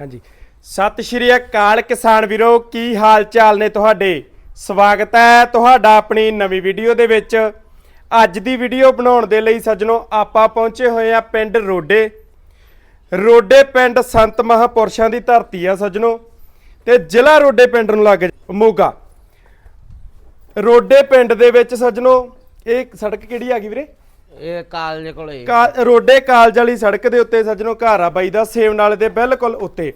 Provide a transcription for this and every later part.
ਹਾਂਜੀ। ਸਤਿ ਸ਼੍ਰੀ ਅਕਾਲ ਕਿਸਾਨ ਵੀਰੋ, ਕੀ ਹਾਲ ਚਾਲ ਨੇ ਤੁਹਾਡੇ? ਸਵਾਗਤ ਹੈ ਤੁਹਾਡਾ ਆਪਣੀ ਨਵੀਂ ਵੀਡੀਓ ਦੇ ਵਿੱਚ। ਅੱਜ ਦੀ ਵੀਡੀਓ ਬਣਾਉਣ ਦੇ ਲਈ ਸੱਜਣੋ, ਆਪਾਂ ਪਹੁੰਚੇ ਹੋਏ ਆ ਪਿੰਡ ਰੋਡੇ। ਰੋਡੇ ਪਿੰਡ ਸੰਤ ਮਹਾਪੁਰਸ਼ਾਂ ਦੀ ਧਰਤੀ ਆ ਸੱਜਣੋ, ਤੇ ਜ਼ਿਲ੍ਹਾ ਰੋਡੇ ਪਿੰਡ ਨੂੰ ਲੱਗ ਮੋਗਾ। ਰੋਡੇ ਪਿੰਡ ਦੇ ਵਿੱਚ ਸੱਜਣੋ, ਇਹ ਸੜਕ ਕਿਹੜੀ ਆ ਗਈ ਵੀਰੇ? ਇਹ ਕਾਲਜ ਕੋਲੇ। ਕਾ- ਰੋਡੇ ਕਾਲਜ ਵਾਲੀ ਸੜਕ ਦੇ ਉੱਤੇ ਸੱਜਣੋ ਘਰ ਆ ਬਾਈ ਦਾ ਸੇਵ ਨਾਲੇ ਦੇ ਬਿਲਕੁਲ ਉੱਤੇ।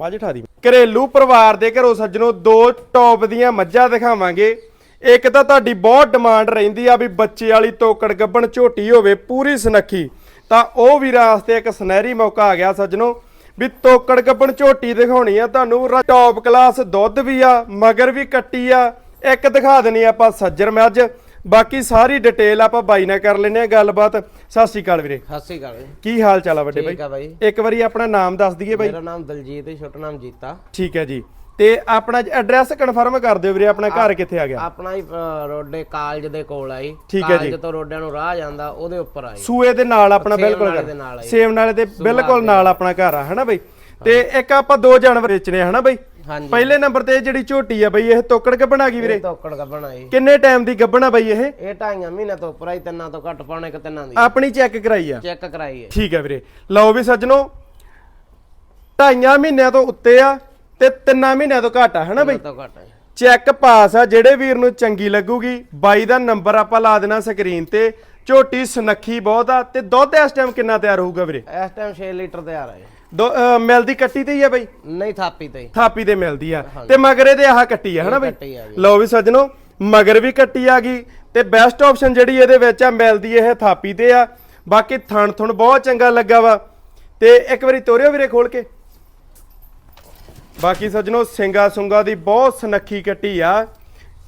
ਮਾਝ ਠਾਦੀ ਘਰੇਲੂ ਪਰਿਵਾਰ ਦੇ ਘਰੋਂ ਸੱਜਣੋ ਦੋ ਟੌਪ ਦੀਆਂ ਮੱਝਾਂ ਦਿਖਾਵਾਂਗੇ। ਇੱਕ ਤਾਂ ਤੁਹਾਡੀ ਬਹੁਤ ਡਿਮਾਂਡ ਰਹਿੰਦੀ ਆ ਵੀ ਬੱਚੇ ਵਾਲੀ ਤੋਕੜ ਗੱਬਣ ਝੋਟੀ ਹੋਵੇ ਪੂਰੀ ਸੁਨੱਖੀ। ਤਾਂ ਉਹ ਵੀ ਵਾਸਤੇ ਇੱਕ ਸੁਨਹਿਰੀ ਮੌਕਾ ਆ ਗਿਆ ਸੱਜਣੋ ਵੀ ਤੋਕੜ ਗੱਬਣ ਝੋਟੀ ਦਿਖਾਉਣੀ ਆ ਤੁਹਾਨੂੰ। ਰ- ਟੌਪ ਕਲਾਸ ਦੁੱਧ ਵੀ ਆ, ਮਗਰ ਵੀ ਕੱਟੀ ਆ। ਇੱਕ ਦਿਖਾ ਦੇਣੀ ਆਪਾਂ ਸੱਜਰ ਮੱਝ ਬਾਕੀ ਸਾਰੀ ਡਿਟੇਲ ਆਪਾਂ ਬਾਈ ਨਾਲ ਕਰ ਲੈਨੇ ਆ ਗੱਲਬਾਤ। ਸਤਿ ਸ਼੍ਰੀ ਅਕਾਲ ਵੀਰੇ। ਸਤਿ ਸ਼੍ਰੀ ਅਕਾਲ ਜੀ। ਕੀ ਹਾਲ ਚਾਲ ਆ ਵੱਡੇ ਠੀਕ ਆ ਬਾਈ। ਬਾਈ ਇੱਕ ਵਾਰੀ ਆਪਣਾ ਨਾਮ ਦੱਸ ਦਈਏ ਬਾਈ। ਮੇਰਾ ਨਾਮ ਦਲਜੀਤ ਹੈ ਛੋਟਾ ਨਾਮ ਜੀਤਾ। ਠੀਕ ਹੈ ਜੀ। ਤੇ ਆਪਣਾ ਐਡਰੈਸ ਕਨਫਰਮ ਕਰ ਦਿਓ ਵੀਰੇ ਆਪਣਾ ਘਰ ਕਿੱਥੇ ਆ ਗਿਆ? ਆਪਣਾ ਹੀ ਅ, ਰੋਡੇ ਕਾਲਜ ਦੇ ਕੋਲ ਆਈ ਠੀਕ ਹੈ ਜੀ। ਕਾਲਜ ਤੋਂ ਰੋਡਿਆਂ ਨੂੰ ਰਾਹ ਜਾਂਦਾ ਉਹਦੇ ਉੱਪਰ ਆਈ ਸੂਏ ਦੇ ਨਾਲ ਆਪਣਾ ਸੇਮ ਬਿਲਕੁਲ ਨਾਲੇ ਘਰ। ਦੇ ਨਾਲ। ਸੇਮ ਨਾਲੇ ਦੇ ਬਿਲਕੁਲ ਨਾਲ। ਆਪਣਾ ਘਰ ਆ ਹਨਾ ਬਾਈ? ਤੇ ਇੱਕ ਆਪਾਂ ਦੋ ਜਾਨਵਰ ਵੇਚਨੇ ਆ ਹਨਾ ਬਾਈ? ਹਾਂਜੀ। ਪਹਿਲੇ ਨੰਬਰ ਤੇ ਇਹ ਜਿਹੜੀ ਝੋਟੀ ਆ ਬਾਈ ਇਹ ਤੋਕੜ ਕੇ ਬਣਾ ਗਈ ਵੀਰੇ ਤੋਕੜ ਗੱਬਣ ਆਈ ਕਿੰਨੇ ਟਾਈਮ ਦੀ ਗੱਬਣਾ ਬਾਈ ਇਹ? ਇਹ ਢਾਈਆਂ ਮਹੀਨੇ ਤੋਂ ਉੱਪਰ ਆਈ ਤਿੰਨਾਂ ਤੋਂ ਘੱਟ ਪਾਉਣੇ ਇੱਕ ਤਿੰਨਾਂ ਦੀ। ਆਪਣੀ ਚੈੱਕ ਕਰਾਈ ਆ। ਚੈੱਕ ਕਰਾਈ ਹੈ ਠੀਕ ਹੈ ਵੀਰੇ। ਲਓ ਵੀ ਸੱਜਣੋ ਢਾਈਆਂ ਮਹੀਨਿਆਂ ਤੋਂ ਉੱਤੇ ਆ ਤੇ ਤਿੰਨਾਂ ਮਹੀਨਿਆਂ ਤੋਂ ਘੱਟ ਆ ਹਨਾ ਬਾਈ? ਤੋਂ ਘੱਟ ਹੈ ਚੈੱਕ ਪਾਸ ਆ ਜਿਹੜੇ ਵੀਰ ਨੂੰ ਚੰਗੀ ਲੱਗੂਗੀ ਬਾਈ ਦਾ ਨੰਬਰ ਆਪਾਂ ਲਾ ਦੇਣਾ ਸਕਰੀਨ ਤੇ। ਝੋਟੀ ਸੁਨੱਖੀ ਬਹੁਤ ਆ ਤੇ ਦੁੱਧ ਇਸ ਟਾਈਮ ਕਿੰਨਾ ਤਿਆਰ ਹੋਊਗਾ ਵੀਰੇ? ਇਸ ਟਾਈਮ 6 ਲੀਟਰ ਤਿਆਰ ਹੈ ਮਿਲਦੀ ਕੱਟੀ ਤੇ ਹੀ ਆ ਬਾਈ? ਨਹੀਂ ਥਾਪੀ ਤੇ ਥਾਪੀ ਤੇ ਮਿਲਦੀ ਆ। ਤੇ ਮਗਰ ਇਹਦੇ ਆਹ ਕੱਟੀ ਆ ਹਨਾ ਬਾਈ? ਲਓ ਵੀ ਸੱਜਣੋ ਮਗਰ ਵੀ ਕੱਟੀ ਆ ਗਈ ਤੇ ਬੈਸਟ ਆਪਸ਼ਨ ਜਿਹੜੀ ਇਹਦੇ ਵਿੱਚ ਆ ਮਿਲਦੀ ਇਹ ਥਾਪੀ ਤੇ ਆ। ਬਾਕੀ ਥਣ ਥੁਣ ਬਹੁਤ ਚੰਗਾ ਲੱਗਾ ਵਾ। ਤੇ ਇੱਕ ਵਾਰੀ ਤੋਰਿਓ ਵੀਰੇ ਖੋਲ ਕੇ। ਬਾਕੀ ਸੱਜਣੋ ਸਿੰਗਾ ਸੁੰਗਾ ਦੀ ਬਹੁਤ ਸੁਨੱਖੀ ਕੱਟੀ ਆ।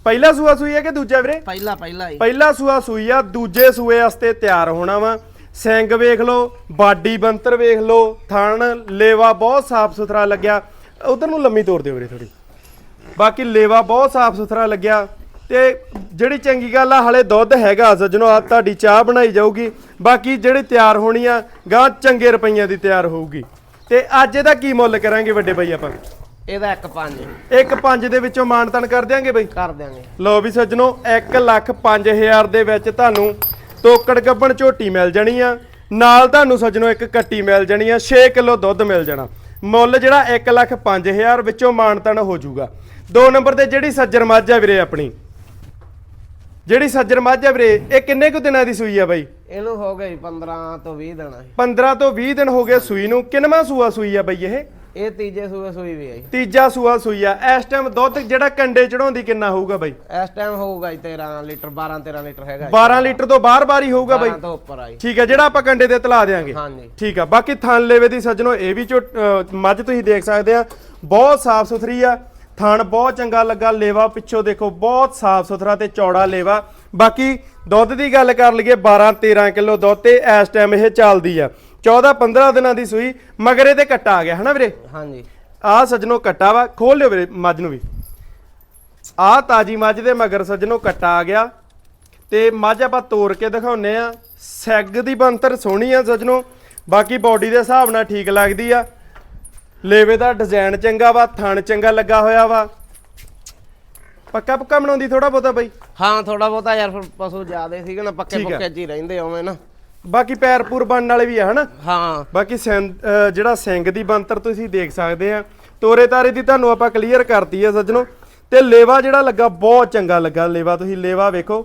ਪਹਿਲਾ ਸੂਆ ਸੂਈ ਹੈ ਕਿ ਦੂਜਾ ਵੀਰੇ? ਪਹਿਲਾ ਪਹਿਲਾ ਹੀ ਪਹਿਲਾ ਸੂਆ ਸੂਈ ਆ ਦੂਜੇ ਸੂਏ ਵਾਸਤੇ ਤਿਆਰ ਹੋਣਾ ਵਾ। ਸਿੰਘ ਵੇਖ ਲਓ ਬਾਡੀ ਬੰਤਰ ਵੇਖ ਲਓ ਥਣ ਲੇਵਾ ਬਹੁਤ ਸਾਫ਼ ਸੁਥਰਾ ਲੱਗਿਆ। ਉਧਰ ਨੂੰ ਲੰਮੀ ਤੋੜ ਦਿਓ ਵੀਰੇ ਥੋੜੀ ਬਾਕੀ ਲੇਵਾ ਬਹੁਤ ਸਾਫ਼ ਸੁਥਰਾ ਲੱਗਿਆ। ਤੇ ਜਿਹੜੀ ਚੰਗੀ ਗੱਲ ਆ ਹਲੇ ਦੁੱਧ ਹੈਗਾ ਸੱਜਣੋ ਆ ਤੁਹਾਡੀ ਚਾਹ ਬਣਾਈ ਜਾਊਗੀ। ਬਾਕੀ ਜਿਹੜੀ ਤਿਆਰ ਹੋਣੀ ਆ ਗਾਂ ਚੰਗੇ ਰੁਪਈਆਂ ਦੀ ਤਿਆਰ ਹੋਊਗੀ। ਤੇ ਅੱਜ ਇਹਦਾ ਕੀ ਮੁੱਲ ਕਰਾਂਗੇ ਵੱਡੇ ਭਾਈ ਆਪਾਂ? ਇਹਦਾ ਇੱਕ ਪੰਜ। ਇੱਕ ਪੰਜ ਦੇ ਵਿੱਚੋਂ ਮਾਨਤਨ ਕਰ ਦਿਆਂਗੇ ਬਈ? ਕਰ ਦਿਆਂਗੇ। ਲਓ ਵੀ ਸੱਜਣੋ 1 ਲੱਖ 5000 ਦੇ ਵਿੱਚ ਤੁਹਾਨੂੰ ਤੋਕੜ ਗੱਬਣ ਝੋਟੀ ਮਿਲ ਜਾਣੀ ਆ। ਨਾਲ ਤੁਹਾਨੂੰ ਸੱਜਣੋ ਇੱਕ ਕੱਟੀ ਮਿਲ ਜਾਣੀ ਆ 6 ਕਿਲੋ ਦੁੱਧ ਮਿਲ ਜਾਣਾ। ਮੁੱਲ ਜਿਹੜਾ 1 ਲੱਖ 5000 ਵਿੱਚੋਂ ਮਾਨਤਨ ਹੋ ਜਾਊਗਾ। ਦੋ ਨੰਬਰ ਤੇ ਜਿਹੜੀ ਸੱਜਰ ਮੱਝ ਆ ਵੀਰੇ ਆਪਣੀ। ਜਿਹੜੀ ਸੱਜਰ ਮੱਝ ਆ ਵੀਰੇ ਇਹ ਕਿੰਨੇ ਕੁ ਦਿਨਾਂ ਦੀ ਸੂਈ ਆ ਬਾਈ? ਇਹਨੂੰ ਹੋ ਗਈ 15 ਤੋਂ 20 ਦਿਨ। ਹੈ 15 ਤੋਂ 20 ਦਿਨ ਹੋ ਗਏ ਸੂਈ ਨੂੰ। ਕਿੰਨਵਾਂ ਸੂਆ ਸੂਈ ਆ ਬਾਈ ਇਹ? ਇਹ ਤੀਜੇ ਸੂਏ ਸੂਈ ਵੀ ਆਈ ਤੀਜਾ ਸੂਆ ਸੂਈ ਆ। ਇਸ ਟਾਈਮ ਦੁੱਧ ਜਿਹੜਾ ਕੰਡੇ ਚੜਾਉਂਦੀ ਕਿੰਨਾ ਹੋਊਗਾ ਬਾਈ? ਇਸ ਟਾਈਮ ਹੋਊਗਾ ਜੀ 13 ਲੀਟਰ 12 13 ਲੀਟਰ ਹੈਗਾ ਜੀ। 12 ਲੀਟਰ ਤੋਂ ਬਾਰ-ਬਾਰ ਹੀ ਹੋਊਗਾ ਬਾਈ? 12 ਤੋਂ ਉੱਪਰ ਆਈ ਠੀਕ ਹੈ ਜਿਹੜਾ ਆਪਾਂ ਕੰਡੇ ਤੇ ਤਲਾ ਦੇਾਂਗੇ ਹਾਂਜੀ। ਠੀਕ ਆ ਬਾਕੀ ਥਣ ਲੇਵੇ ਦੀ ਸੱਜਣੋ ਇਹ ਵੀ ਝੋ- ਅਹ ਮੱਝ ਤੁਸੀਂ ਦੇਖ ਸਕਦੇ ਆ। ਬਹੁਤ ਸਾਫ਼ ਸੁਥਰੀ ਆ। ਥਣ ਬਹੁਤ ਚੰਗਾ ਲੱਗਾ। ਲੇਵਾ ਪਿੱਛੋਂ ਦੇਖੋ ਬਹੁਤ ਸਾਫ਼ ਸੁਥਰਾ ਤੇ ਚੌੜਾ ਲੇਵਾ। ਬਾਕੀ ਦੁੱਧ ਦੀ ਗੱਲ ਕਰ ਲਈਏ 12 13 ਕਿਲੋ ਦੁੱਧ ਤੇ ਇਸ ਟਾਈਮ ਇਹ ਚੱਲਦੀ ਆ। 14 15 ਦਿਨਾਂ ਦੀ ਸੂਈ ਮਗਰ ਇਹਦੇ ਕੱਟਾ ਆ ਗਿਆ ਹਨਾ ਵੀਰੇ? ਹਾਂਜੀ। ਆ ਸੱਜਣੋ ਕੱਟਾ ਵਾ ਖੋਲ ਲਿਓ ਵੀਰੇ ਮੱਝ ਨੂੰ ਵੀ। ਆ ਤਾਜੀ ਮੱਝ ਦੇ ਮਗਰ ਸੱਜਣੋ ਕੱਟਾ ਆ ਗਿਆ। ਤੇ ਮੱਝ ਆਪਾਂ ਤੋੜ ਕੇ ਦਿਖਾਉਨੇ ਆ ਸੈਗ ਦੀ ਬੰਤਰ ਸੋਹਣੀ ਆ ਸੱਜਣੋ। ਬਾਕੀ ਬਾਡੀ ਦੇ ਹਿਸਾਬ ਨਾਲ ਠੀਕ ਲੱਗਦੀ ਆ। ਲੇਵੇ ਦਾ ਡਿਜ਼ਾਈਨ ਚੰਗਾ ਵਾ ਥਣ ਚੰਗਾ ਲੱਗਾ ਹੋਇਆ ਵਾ। ਪੱਕਾ ਪੱਕਾ ਬਣਾਉਂਦੀ ਥੋੜਾ ਬਹੁਤਾ ਬਈ? ਹਾਂ ਥੋੜਾ ਬਹੁਤਾ ਯਾਰ ਫਿਰ ਪਸ਼ੂ ਜ਼ਿਆਦੇ ਸੀਗੇ ਨਾ ਪੱਕੇ ਠੀਕ ਆ। ਪੁੱਕੇ ਹੀ ਰਹਿੰਦੇ ਉਵੇਂ ਨਾ। ਬਾਕੀ ਪੈਰ ਪੂਰ ਬਣਨ ਵਾਲੇ ਵੀ ਆ ਹਨਾ? ਹਾਂ। ਬਾਕੀ ਜਿਹੜਾ ਸਿੰਘ ਦੀ ਬੰਤਰ ਤੁਸੀਂ ਦੇਖ ਸਕਦੇ ਆ ਤੋਰੇ ਤਾਰੇ ਦੀ ਤੁਹਾਨੂੰ ਆਪਾਂ ਕਲੀਅਰ ਕਰਤੀ ਆ ਸੱਜਣੋ। ਤੇ ਲੇਵਾ ਜਿਹੜਾ ਲੱਗਾ ਬਹੁਤ ਚੰਗਾ ਲੱਗਾ ਲੇਵਾ ਤੁਸੀਂ ਲੇਵਾ ਵੇਖੋ।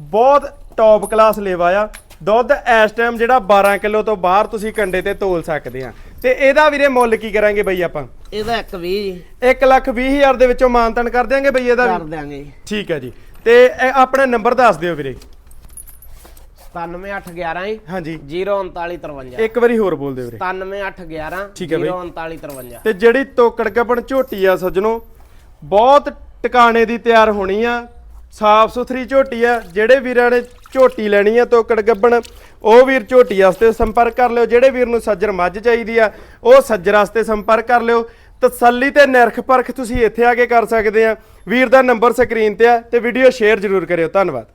ਬਹੁਤ ਟੌਪ ਕਲਾਸ ਲੇਵਾ ਆ। ਦੁੱਧ ਇਸ ਟਾਈਮ ਜਿਹੜਾ 12 ਕਿਲੋ ਤੋਂ ਬਾਹਰ ਤੁਸੀਂ ਕੰਡੇ ਤੇ ਤੋਲ ਸਕਦੇ ਆ। ਤੇ ਇਹਦਾ ਵੀਰੇ ਮੁੱਲ ਕੀ ਕਰਾਂਗੇ ਬਈ ਆਪਾਂ? ਇਹਦਾ ਇੱਕ 20 ਜੀ 1 ਲੱਖ 20 ਹਜ਼ਾਰ ਦੇ ਵਿੱਚੋਂ ਮਾਨਤਨ ਕਰ ਦਿਆਂਗੇ ਬਈ ਇਹਦਾ ਕਰ ਦਿਆਂਗੇ। ਠੀਕ ਹੈ ਜੀ। ਤੇ ਆਪਣਾ ਨੰਬਰ ਦੱਸ ਦਿਓ ਵੀਰੇ। 97811 ਜੀ ਹਾਂਜੀ। 03953 ਇੱਕ ਵਾਰੀ ਹੋਰ ਬੋਲ ਦਿਓ ਵੀਰੇ 97811 ਠੀਕ ਹੈ ਬਈ। 03953 ਤੇ ਜਿਹੜੀ ਤੋਕੜ ਗੱਬਣ ਝੋਟੀ ਆ ਸੱਜਣੋ ਬਹੁਤ ਟਿਕਾਣੇ ਦੀ ਤਿਆਰ ਹੋਣੀ ਆ ਸਾਫ਼ ਸੁਥਰੀ ਝੋਟੀ ਆ ਜਿਹੜੇ ਵੀਰਾਂ ਨੇ ਝੋਟੀ ਲੈਣੀ ਆ ਤੋਕੜ ਗੱਬਣ ਉਹ ਵੀਰ ਝੋਟੀ ਵਾਸਤੇ ਸੰਪਰਕ ਕਰ ਲਿਓ ਜਿਹੜੇ ਵੀਰ ਨੂੰ ਸੱਜਰ ਮੱਝ ਚਾਹੀਦੀ ਆ ਉਹ ਸੱਜਰ ਵਾਸਤੇ ਸੰਪਰਕ ਕਰ ਲਿਓ। ਤਸੱਲੀ ਤੇ ਨਿਰਖ ਪਰਖ ਤੁਸੀਂ ਇੱਥੇ ਆ ਕੇ ਕਰ ਸਕਦੇ ਆ। ਵੀਰ ਦਾ ਨੰਬਰ ਸਕਰੀਨ ਤੇ ਆ ਤੇ ਵੀਡੀਓ ਸ਼ੇਅਰ ਜ਼ਰੂਰ ਕਰਿਓ। ਧੰਨਵਾਦ।